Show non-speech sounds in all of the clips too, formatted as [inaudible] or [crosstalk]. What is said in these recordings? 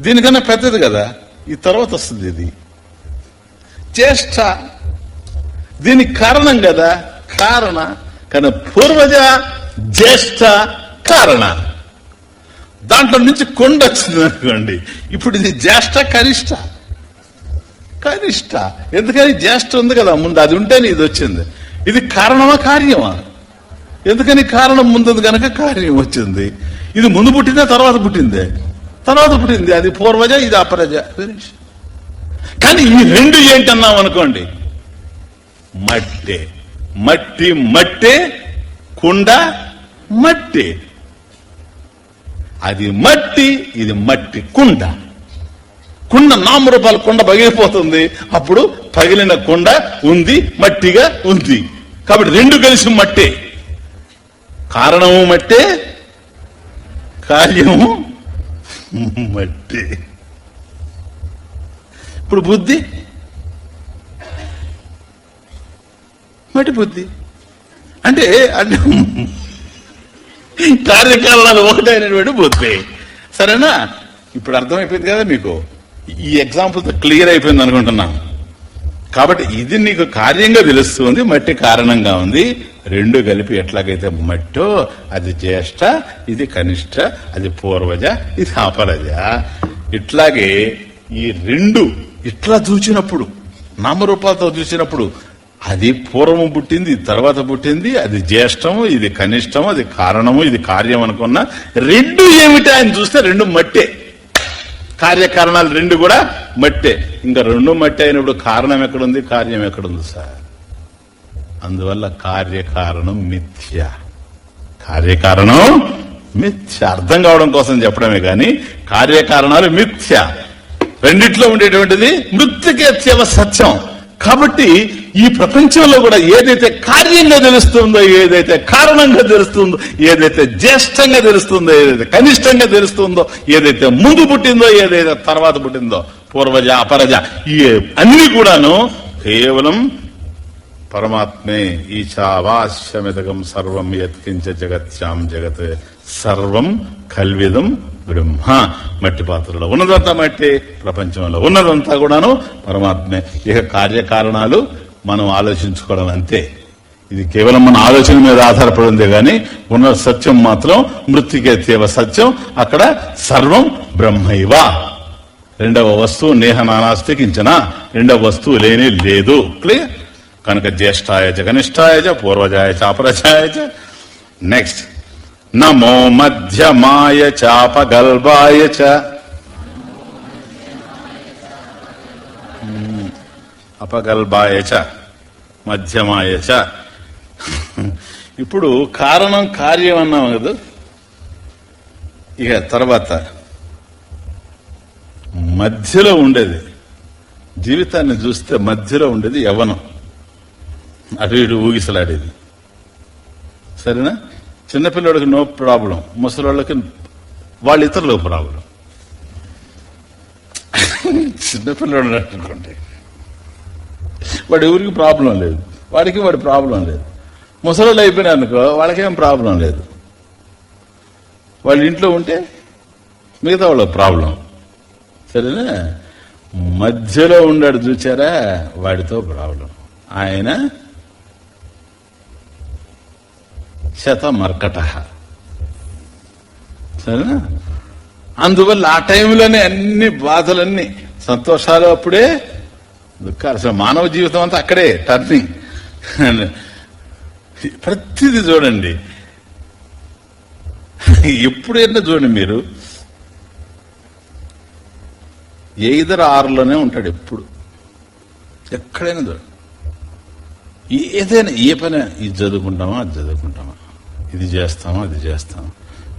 దీనికన్నా పెద్దది కదా? ఈ తర్వాత వస్తుంది ఇది. జ్యేష్ఠ. దీనికి కారణం కదా? కారణ. కానీ పూర్వజ జ్యేష్ఠ కారణ. దాంట్లో నుంచి కొండ వచ్చింది అనుకోండి. ఇప్పుడు ఇది జ్యేష్ఠ కనిష్ట. కనిష్ట. ఎందుకని జ్యేష్ఠ ఉంది కదా ముందు? అది ఉంటేనే ఇది వచ్చింది. ఇది కారణమా కార్యమా? ఎందుకని కారణం ముందు కనుక కార్యం వచ్చింది. ఇది ముందు పుట్టిందా తర్వాత పుట్టిందే? తర్వాత పుట్టింది. అది పూర్వజ ఇది అపరజ. కానీ ఈ రెండు ఏంటన్నాం అనుకోండి. మట్టే. మట్టి మట్టే కుండ మట్టి. అది మట్టి ఇది మట్టి కుండ. కుండ నామరూపాల కుండ పగిలిపోతుంది. అప్పుడు పగిలిన కుండ ఉంది మట్టిగా ఉంది. కాబట్టి రెండు కలిసి మట్టే. కారణము మట్టే కార్యము [laughs] మట్టి. ఇప్పుడు బుద్ధి? మట్టి బుద్ధి. అంటే అంటే [laughs] కార్యకాలాలు ఒకటైనటువంటి బుద్ధి. సరేనా? ఇప్పుడు అర్థమైపోయింది కదా మీకు. ఈ ఎగ్జాంపుల్తో క్లియర్ అయిపోయింది అనుకుంటున్నాను. కాబట్టి ఇది నీకు కార్యంగా తెలుస్తుంది మట్టి కారణంగా ఉంది. రెండు కలిపి ఎట్లాగైతే మట్టో అది జ్యేష్ఠ ఇది కనిష్ట అది పూర్వజ ఇది అపరజ. ఇట్లాగే ఈ రెండు ఇట్లా చూచినప్పుడు నామరూపాలతో చూసినప్పుడు అది పూర్వం పుట్టింది తర్వాత పుట్టింది అది జ్యేష్టము ఇది కనిష్టము అది కారణము ఇది కార్యం అనుకున్నా రెండు ఏమిటా అని చూస్తే రెండు మట్టే. కార్యకారణాలు రెండు కూడా మట్టే. ఇంకా రెండు మట్టి అయినప్పుడు కారణం ఎక్కడుంది? కార్యం ఎక్కడుంది సార్? అందువల్ల కార్యకారణం మిథ్య. కార్యకారణం మిథ్య. అర్థం కావడం కోసం చెప్పడమే కానీ కార్యకారణాలు మిథ్య. రెండిట్లో ఉండేటువంటిది మృతికేత్యవ సత్యం. కాబట్టి ఈ ప్రపంచంలో కూడా ఏదైతే కార్యంగా తెలుస్తుందో ఏదైతే కారణంగా తెలుస్తుందో ఏదైతే జ్యేష్టంగా తెలుస్తుందో ఏదైతే కనిష్టంగా తెలుస్తుందో ఏదైతే ముందు పుట్టిందో ఏదైతే తర్వాత పుట్టిందో పూర్వజ అపరజ ఈ అన్ని కూడాను కేవలం పరమాత్మే ఈశావాస్యమిదగం సర్వం యత్కించ జగత్యాం జగత్ సర్వం కల్విదం బ్రహ్మ. మట్టి పాత్రలో ఉన్నదంతా మట్టి ప్రపంచంలో ఉన్నదంతా కూడాను పరమాత్మే. ఇక కార్యకారణాలు మనం ఆలోచించుకోవడం అంతే. ఇది కేవలం మన ఆలోచన మీద ఆధారపడి ఉంది కానీ ఉన్న సత్యం మాత్రం మృతికేతేవ సత్యం. అక్కడ సర్వం బ్రహ్మైవ. రెండవ వస్తువు నేహ నానాస్తికించిన? రెండవ వస్తువు లేనే లేదు. క్లియర్ కనుక జ్యేష్ఠాయచ కనిష్టాయచ పూర్వజాయచ అపరజాయచ పూర్వజాయ నెక్స్ట్ నమో మధ్యమాయ చాపగల్బాయ చ. అపగల్బాయ చ మధ్యమాయ చ. ఇప్పుడు కారణం కార్యం అన్నాం కదా. ఇక తర్వాత మధ్యలో ఉండేది. జీవితాన్ని చూస్తే మధ్యలో ఉండేది యవనం. అటు ఇటు ఊగిసలాడేది. సరేనా? చిన్నపిల్లడికి నో ప్రాబ్లం ముసలోళ్ళకి వాళ్ళ ఇతరులకు ప్రాబ్లం. చిన్నపిల్లడు అనుకోండి వాడి ఊరికి ప్రాబ్లం లేదు. వాడికి వాడి ప్రాబ్లం లేదు. ముసలోళ్ళు అయిపోయినా అనుకో వాళ్ళకేం ప్రాబ్లం లేదు. వాళ్ళ ఇంట్లో ఉంటే మిగతా వాళ్ళకి ప్రాబ్లం. సరేనా? మధ్యలో ఉండాడు చూచారా? వాడితో ప్రాబ్లం. ఆయన శతమర్కట. సరేనా? అందువల్ల ఆ టైంలోనే అన్ని బాధలన్నీ సంతోషాలు అప్పుడే దుఃఖాలు. అసలు మానవ జీవితం అంతా అక్కడే టర్నింగ్ ప్రతిదీ చూడండి. ఎప్పుడైనా చూడండి మీరు. ఎయిదర్ ఆరులోనే ఉంటాడు ఎప్పుడు. ఎక్కడైనా చూడండి. ఏదైనా ఏ పని ఇది చదువుకుంటామా అది చదువుకుంటామా ఇది చేస్తామా అది చేస్తాము.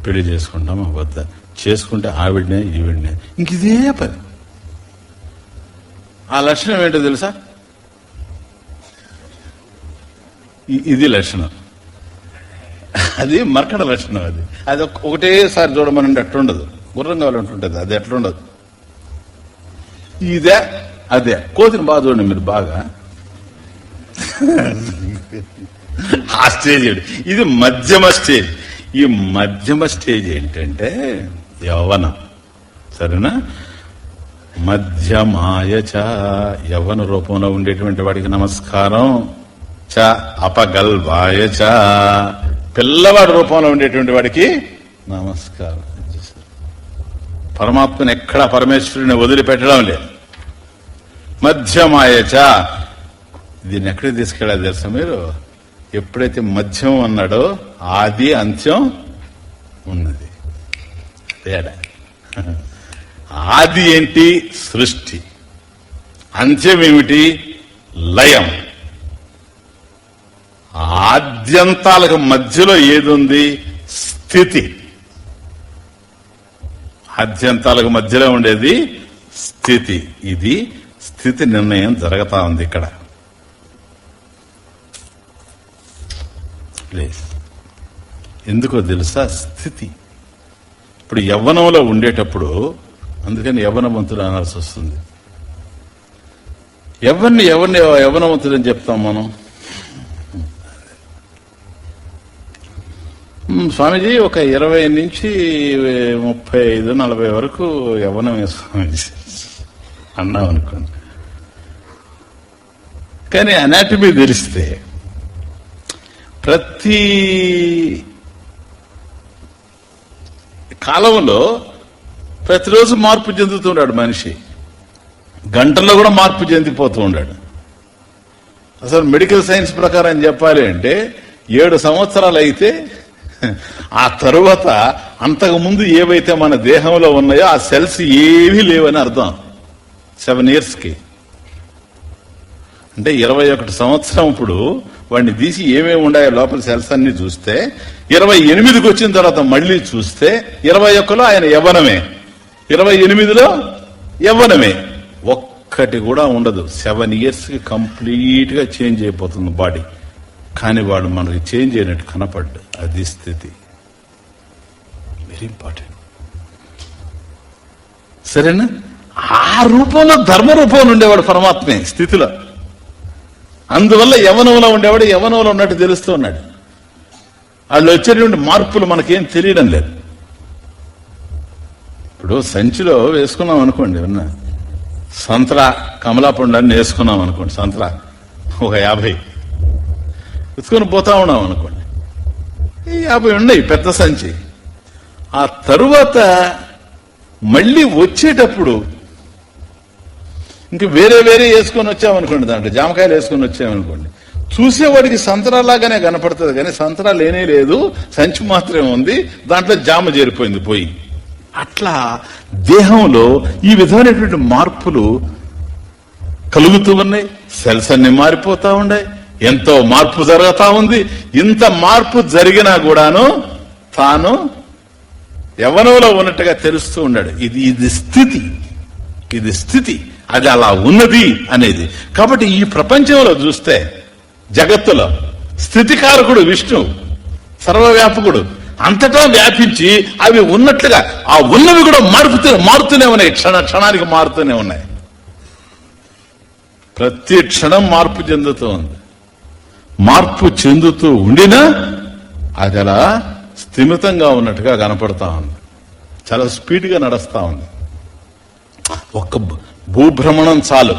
పెళ్ళి చేసుకుంటామా వద్దా. చేసుకుంటే ఆవిడనే ఈవిడనే. ఇంక ఇదే పని. ఆ లక్షణం ఏంటో తెలుసా? ఇది లక్షణం. అది మరకడ లక్షణం అది. అది ఒకటేసారి చూడమనంటే అట్లుండదు. గుర్రం కావాలంటుంటది అది ఎట్లుండదు ఇదే అదే. కోతిని బాగా చూడండి మీరు బాగా. ఆ స్టేజ్ ఇది మధ్యమ స్టేజ్. ఈ మధ్యమ స్టేజ్ ఏంటంటే యవ్వనం సరేనా? మధ్యమాయ చ యవ్వన రూపంలో ఉండేటువంటి వాడికి నమస్కారం. చ అపగల్వాయ చ. పిల్లవాడి రూపంలో ఉండేటువంటి వాడికి నమస్కారం. పరమాత్మని ఎక్కడా పరమేశ్వరుని వదిలిపెట్టడం లేదు. మధ్యమాయ చ. దీన్ని ఎక్కడికి తీసుకెళ్ళాలి తెలుసా మీరు? ఎప్పుడైతే మధ్యం అన్నాడో ఆది అంత్యం ఉన్నది. తేడా. ఆది ఏంటి? సృష్టి. అంత్యం ఏమిటి? లయం. ఆద్యంతాలకు మధ్యలో ఏదుంది? స్థితి. ఆద్యంతాలకు మధ్యలో ఉండేది స్థితి. ఇది స్థితి నిర్ణయం జరుగుతా ఉంది ఇక్కడ. ప్లేస్ ఎందుకో తెలుసా? స్థితి. ఇప్పుడు యవ్వనంలో ఉండేటప్పుడు అందుకని యవ్వనవంతుడు అనాల్సి వస్తుంది. ఎవరిని ఎవరిని యవ్వనవంతుడు అని చెప్తాం మనం. స్వామీజీ ఒక ఇరవై నుంచి ముప్పై ఐదు నలభై వరకు యవ్వనమే స్వామీజీ? అన్నాం అనుకోండి కానీ అనాటమీ తెలిస్తే ప్రతి కాలంలో ప్రతిరోజు మార్పు చెందుతున్నాడు మనిషి. గంటల్లో కూడా మార్పు చెందిపోతూ ఉన్నాడు అసలు మెడికల్ సైన్స్ ప్రకారం చెప్పాలి అంటే ఏడు సంవత్సరాలు అయితే ఆ తరువాత అంతకు ముందు ఏవైతే మన దేహంలో ఉన్నాయో ఆ సెల్స్ ఏవీ లేవని అర్థం. సెవెన్ ఇయర్స్కి. అంటే ఇరవై ఒకటి సంవత్సరం ఇప్పుడు వాడిని తీసి ఏమేమి ఉన్నాయో లోపల సెల్స్ అన్ని చూస్తే ఇరవై ఎనిమిదికి వచ్చిన తర్వాత మళ్ళీ చూస్తే ఇరవై ఒక్కలో ఆయన యవ్వనమే. ఇరవై ఎనిమిదిలో యవ్వనమే. ఒక్కటి కూడా ఉండదు. సెవెన్ ఇయర్స్ కంప్లీట్గా కంప్లీట్గా చేంజ్ అయిపోతుంది బాడీ కానీ వాడు మనకి చేంజ్ అయినట్టు కనపడ్డు. అది స్థితి. వెరీ ఇంపార్టెంట్ సరేనా? ఆ రూపంలో ధర్మ రూపంలో ఉండేవాడు పరమాత్మే స్థితిలో. అందువల్ల యవనంలో ఉండేవాడు యవనంలో ఉన్నట్టు తెలుస్తూ ఉన్నాడు. వాళ్ళు వచ్చేటువంటి మార్పులు మనకేం తెలియడం లేదు. ఇప్పుడు సంచిలో వేసుకున్నాం అనుకోండి ఏమన్నా సంతరా కమలాపండాన్ని వేసుకున్నాం అనుకోండి సంతరా ఒక యాభై. ఎత్తుకొని పోతా ఉన్నాం అనుకోండి ఈ యాభై ఉన్నాయి పెద్ద సంచి. ఆ తరువాత మళ్ళీ వచ్చేటప్పుడు ఇంక వేరే వేరే వేసుకొని వచ్చామనుకోండి దాంట్లో జామకాయలు వేసుకొని వచ్చామనుకోండి. చూసేవాడికి సంతరాలాగానే కనపడుతుంది కానీ సంతరా లేనే లేదు సంచి మాత్రమే ఉంది దాంట్లో జామ చేరిపోయింది పోయి. అట్లా దేహంలో ఈ విధమైనటువంటి మార్పులు కలుగుతూ ఉన్నాయి సెల్స్ అన్ని మారిపోతా ఉన్నాయి ఎంతో మార్పు జరుగుతా ఉంది ఇంత మార్పు జరిగినా కూడాను తాను యవనంలో ఉన్నట్టుగా తెలుస్తూ ఉన్నాడు. ఇది ఇది స్థితి ఇది స్థితి. అది అలా ఉన్నది అనేది. కాబట్టి ఈ ప్రపంచంలో చూస్తే జగత్తులో స్థితికారకుడు విష్ణు సర్వవ్యాపకుడు అంతటా వ్యాపించి అవి ఉన్నట్లుగా ఆ ఉన్నవి కూడా మారుతూ మారుతూనే ఉన్నాయి క్షణ క్షణానికి మారుతూనే ఉన్నాయి. ప్రతి క్షణం మార్పు చెందుతూ ఉంది. మార్పు చెందుతూ ఉండినా అది అలా స్థిమితంగా ఉన్నట్టుగా కనపడతా ఉంది. చాలా స్పీడ్గా నడుస్తూ ఉంది. ఒక్క భూభ్రమణం చాలు.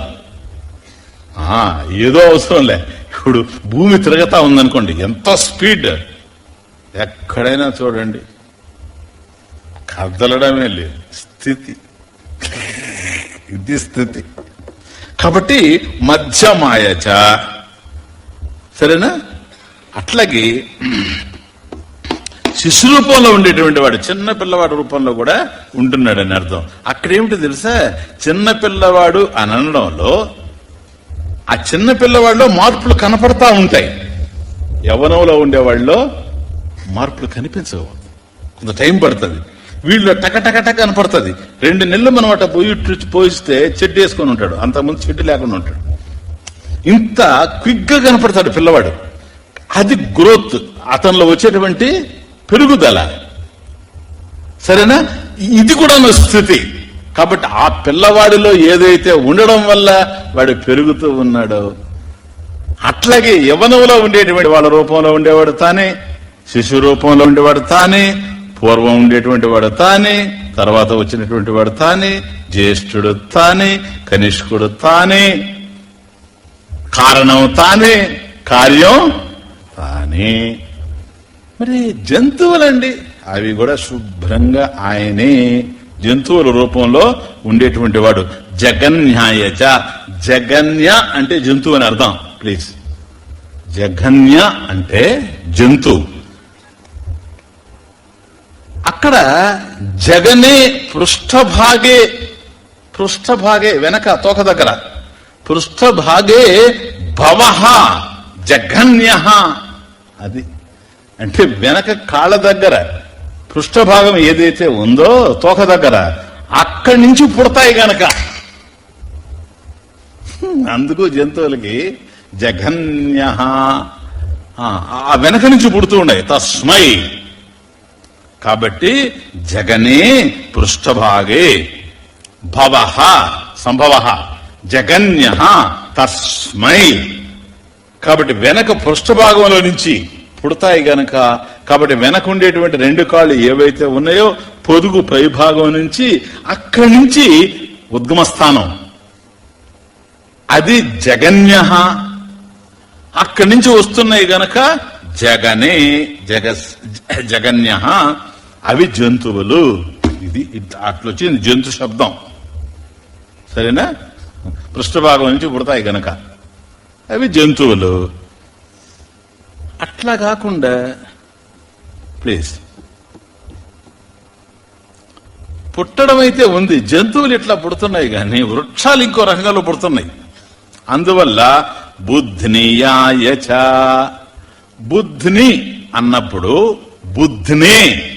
ఆ, ఏదో అవసరంలే. ఇప్పుడు భూమి తిరగతా ఉందనుకోండి ఎంత స్పీడ్. ఎక్కడైనా చూడండి. కదలడమే లేదు. స్థితి. ఇది స్థితి. కాబట్టి మధ్య మాయచ సరేనా? అట్లాగే శిశు రూపంలో ఉండేటువంటి వాడు చిన్న పిల్లవాడు రూపంలో కూడా ఉంటున్నాడని అర్థం. అక్కడేమిటి తెలుసా? చిన్న పిల్లవాడు అని అనడంలో ఆ చిన్న పిల్లవాడిలో మార్పులు కనపడతా ఉంటాయి. యవనంలో ఉండేవాళ్ళలో మార్పులు కనిపించవు. కొంత టైం పడుతుంది. వీళ్ళు టక కనపడుతుంది. రెండు నెలలు మనం అట్ట పోయి పోయిస్తే చెడ్డు వేసుకొని ఉంటాడు. అంతకుముందు చెడ్డు లేకుండా ఉంటాడు. ఇంత క్విక్గా కనపడతాడు పిల్లవాడు. అది గ్రోత్. అతనిలో వచ్చేటువంటి పెరుగుదల. సరేనా? ఇది కూడా స్థితి. కాబట్టి ఆ పిల్లవాడిలో ఏదైతే ఉండడం వల్ల వాడు పెరుగుతూ ఉన్నాడో అట్లాగే యవనంలో ఉండేటువంటి వాళ్ళ రూపంలో ఉండేవాడు తానే శిశు రూపంలో ఉండేవాడు తానే పూర్వం ఉండేటువంటి వాడు తానే తర్వాత వచ్చినటువంటి వాడు తానే జ్యేష్ఠుడు తానే కనిష్కుడు తానే కారణం తానే కార్యం తానే. మరి జంతువులండి. అవి కూడా శుభ్రంగా ఆయనే జంతువుల రూపంలో ఉండేటువంటి వాడు. జగన్యాయచ జగన్య అంటే జంతువు అని అర్థం. ప్లీజ్. జగన్య అంటే జంతువు అక్కడ జగనే పృష్ఠభాగే పృష్ఠభాగే వెనక తోక దగ్గర. పృష్ఠభాగే భవ జగన్య. అది అంటే వెనక కాళ్ళ దగ్గర పృష్ఠభాగం ఏదైతే ఉందో తోక దగ్గర అక్కడి నుంచి పుడతాయి గనక. అందుకు జంతువులకి జఘన్య ఆ వెనక నుంచి పుడుతూ ఉన్నాయి తస్మై. కాబట్టి జగనే పృష్ఠభాగే భవ సంభవ జగన్య తస్మై. కాబట్టి వెనక పృష్ఠభాగంలో నుంచి పుడతాయి గనక. కాబట్టి వెనకుండేటువంటి రెండు కాళ్ళు ఏవైతే ఉన్నాయో పొదుగు పైభాగం నుంచి అక్కడి నుంచి ఉద్గమస్థానం. అది జగన్య. అక్కడి నుంచి వస్తున్నాయి గనక జగనే జగ జగన్య. అవి జంతువులు. ఇది ఇది అట్లొచ్చింది జంతు శబ్దం. సరేనా? పృష్ఠభాగం నుంచి పుడతాయి గనక. అవి జంతువులు. అట్లా కాకుండా ప్లీజ్ పుట్టడం అయితే ఉంది. జంతువులు ఇట్లా పుడుతున్నాయి కానీ వృక్షాలు ఇంకో రకంగా పుడుతున్నాయి. అందువల్ల బుద్ధినియాయచ బుద్ధిని అన్నప్పుడు బుద్ధినే.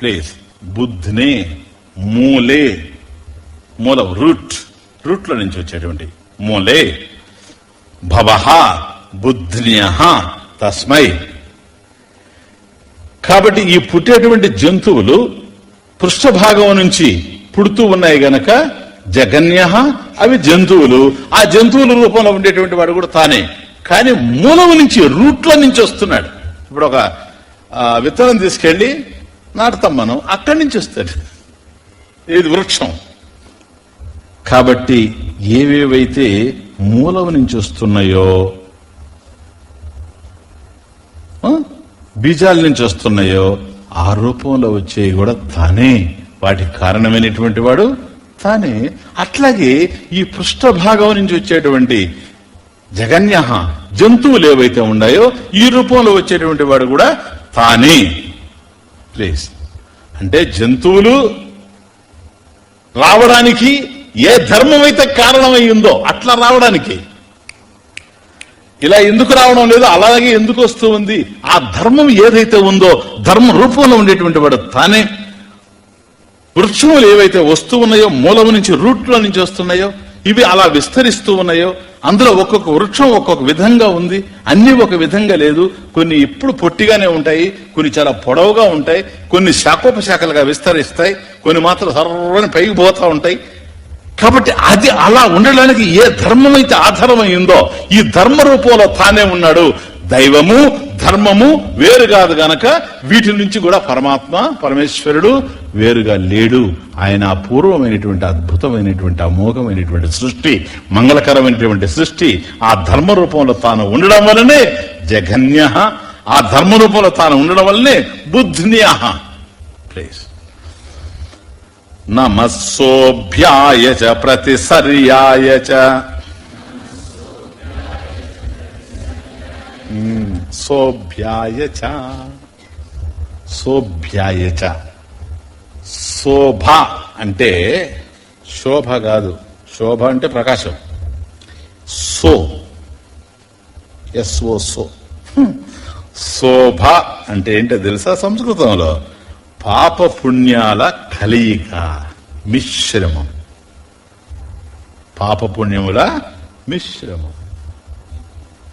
ప్లీజ్ బుద్ధినే మూలే. మూల రూట్. రూట్లో నుంచి వచ్చేటువంటి మూలే. భవ. బుద్ధిన్య తస్మై. కాబట్టి ఈ పుట్టేటువంటి జంతువులు పృష్ఠభాగం నుంచి పుడుతూ ఉన్నాయి గనక జగన్య అవి జంతువులు. ఆ జంతువుల రూపంలో ఉండేటువంటి వాడు కూడా తానే. కానీ మూలం నుంచి రూట్ల నుంచి వస్తున్నాడు. ఇప్పుడు ఒక ఆ, విత్తనం తీసుకెళ్ళి నాటుతాం మనం అక్కడి నుంచి వస్తాడు. ఇది వృక్షం. కాబట్టి ఏవేవైతే మూలం నుంచి వస్తున్నాయో ఆ, బీజాల నుంచి వస్తున్నాయో ఆ రూపంలో వచ్చేవి కూడా తానే. వాటికి కారణమైనటువంటి వాడు తానే. అట్లాగే ఈ పృష్ఠభాగం నుంచి వచ్చేటువంటి జగన్య జంతువులు ఏవైతే ఉన్నాయో ఈ రూపంలో వచ్చేటువంటి వాడు కూడా తానే. ప్లీజ్. అంటే జంతువులు రావడానికి ఏ ధర్మం అయితే కారణమై ఉందో అట్లా రావడానికి ఇలా ఎందుకు రావడం లేదు? అలాగే ఎందుకు వస్తూ ఉంది? ఆ ధర్మం ఏదైతే ఉందో ధర్మ రూపంలో ఉండేటువంటి వాడు తానే. వృక్షములు ఏవైతే వస్తూ ఉన్నాయో మూలం నుంచి రూట్లో నుంచి వస్తున్నాయో ఇవి అలా విస్తరిస్తూ ఉన్నాయో అందులో ఒక్కొక్క వృక్షం ఒక్కొక్క విధంగా ఉంది. అన్ని ఒక విధంగా లేదు. కొన్ని ఇప్పుడు పొట్టిగానే ఉంటాయి కొన్ని చాలా పొడవుగా ఉంటాయి కొన్ని శాఖోపశాఖలుగా విస్తరిస్తాయి కొన్ని మాత్రం సర్వని పైకి పోతా ఉంటాయి. కాబట్టి అది అలా ఉండడానికి ఏ ధర్మం అయితే ఆధారమైందో ఈ ధర్మ రూపంలో తానే ఉన్నాడు. దైవము ధర్మము వేరు కాదు గనక వీటి నుంచి కూడా పరమాత్మ పరమేశ్వరుడు వేరుగా లేడు. ఆయన అపూర్వమైనటువంటి అద్భుతమైనటువంటి అమోఘమైనటువంటి సృష్టి మంగళకరమైనటువంటి సృష్టి ఆ ధర్మ రూపంలో తాను ఉండడం వలనే జగన్య ఆ ధర్మ రూపంలో తాను ఉండడం వల్లనే బుద్ధిన్య. ప్లీజ్ నమస్సోభ్యాయ చ ప్రతిసర్యాయ చ. సోభ్యాయ చ. సోభ్యాయ చ. శోభ అంటే శోభ కాదు. శోభ అంటే ప్రకాశం. సో. S O. [laughs] శోభ అంటే ఏంటో తెలుసా సంస్కృతంలో? పాప పుణ్యాల కలయిక మిశ్రమం. పాప పుణ్యముల మిశ్రమం.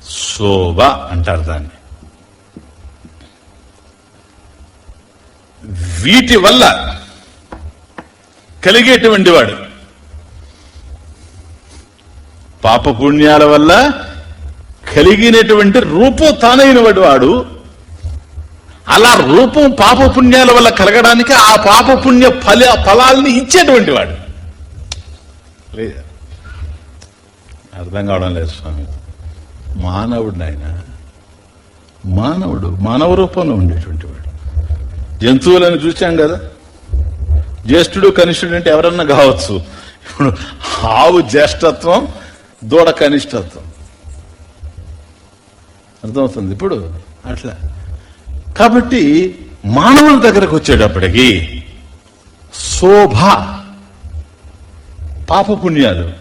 శోభ అంటారు దాన్ని. వీటి వల్ల కలిగేటువంటి వాడు. పాప పుణ్యాల వల్ల కలిగినటువంటి రూపం తానైన వాడు. అలా రూపం పాప పుణ్యాల వల్ల కలగడానికి ఆ పాప పుణ్య ఫల ఫలాల్ని ఇచ్చేటువంటి వాడు. లేదు? అర్థం కావడం లేదు స్వామి. మానవుడు ఆయన మానవుడు మానవ రూపంలో ఉండేటువంటి వాడు. జంతువులను చూసాం కదా? జ్యేష్ఠుడు కనిష్ఠుడు అంటే ఎవరన్నా కావచ్చు. ఇప్పుడు ఆవు జ్యేష్ఠత్వం దూడ కనిష్టత్వం అర్థమవుతుంది? ఇప్పుడు అట్లా. కాబట్టి మానవుల దగ్గరకు వచ్చేటప్పటికి శోభ పాపపుణ్యాలు.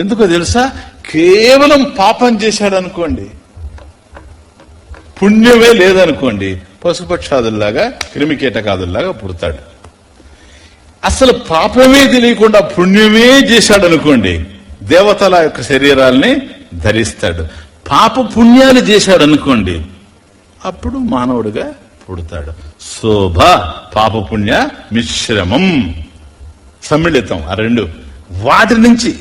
ఎందుకో తెలుసా? కేవలం పాపం చేశాడు అనుకోండి పుణ్యమే లేదనుకోండి పశుపక్షాదుల్లాగా క్రిమికీటకాదుల్లాగా పుడతాడు. అసలు పాపమే తెలియకుండా పుణ్యమే చేశాడు అనుకోండి దేవతల యొక్క శరీరాల్ని ధరిస్తాడు. పాప పుణ్యాలు చేశాడు అనుకోండి అప్పుడు మానవుడిగా పుడతాడు. శోభ పాప పుణ్య మిశ్రమం. సమ్మిళితం. ఆ రెండు వాటి నుంచి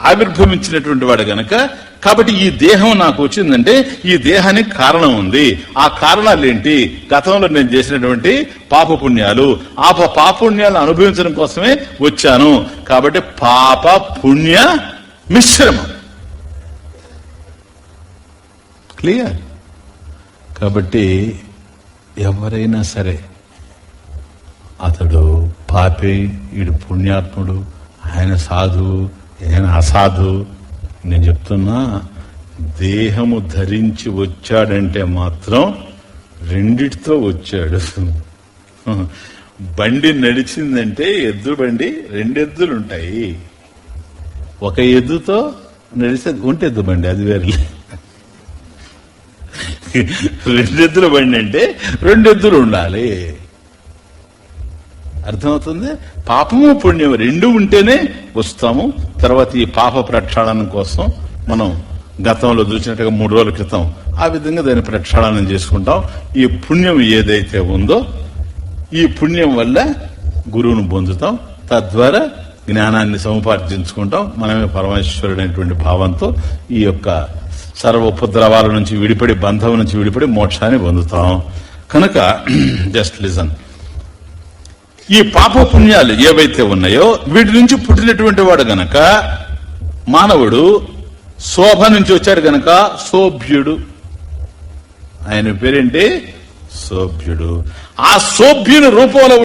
ఆవిర్భవించినటువంటి వాడు గనక కాబట్టి ఈ దేహం నాకు వచ్చిందంటే ఈ దేహానికి కారణం ఉంది. ఆ కారణాలు ఏంటి? గతంలో నేను చేసినటువంటి పాప పుణ్యాలు ఆ పాపపుణ్యాలను అనుభవించడం కోసమే వచ్చాను. కాబట్టి పాప పుణ్య మిశ్రమం. క్లియర్? కాబట్టి ఎవరైనా సరే అతడు పాపి ఈడు పుణ్యాత్ముడు ఆయన సాధువు ఆయన అసాధు. నేను చెప్తున్నా దేహము ధరించి వచ్చాడంటే మాత్రం రెండిటితో వచ్చాడు. బండి నడిచిందంటే ఎద్దు బండి రెండెద్దులు ఉంటాయి ఒక ఎద్దుతో నడిస్తే ఒంటెద్దు బండి అది వేరే రెండెద్దుల బండి అంటే రెండెద్దులు ఉండాలి. అర్థమవుతుంది? పాపము పుణ్యం రెండు ఉంటేనే వస్తాము. తర్వాత ఈ పాప ప్రక్షాళన కోసం మనం గతంలో చూసినట్టుగా మూడు రోజుల క్రితం ఆ విధంగా దాన్ని ప్రక్షాళనం చేసుకుంటాం. ఈ పుణ్యం ఏదైతే ఉందో ఈ పుణ్యం వల్ల గురువును పొందుతాం. తద్వారా జ్ఞానాన్ని సముపార్జించుకుంటాం. మనమే పరమేశ్వరుడైనటువంటి భావంతో ఈ యొక్క సర్వ ఉపద్రవాల నుంచి విడిపడి బంధం నుంచి విడిపడి మోక్షాన్ని పొందుతాం. కనుక [clears throat] జస్ట్ లిజన్ ఈ పాప పుణ్యాలు ఏవైతే ఉన్నాయో వీటి నుంచి పుట్టినటువంటి వాడు గనక మానవుడు శోభ నుంచి వచ్చాడు గనక శోభ్యుడు. ఆయన పేరేంటి? శోభ్యుడు. ఆ శోభ్యుని రూపంలో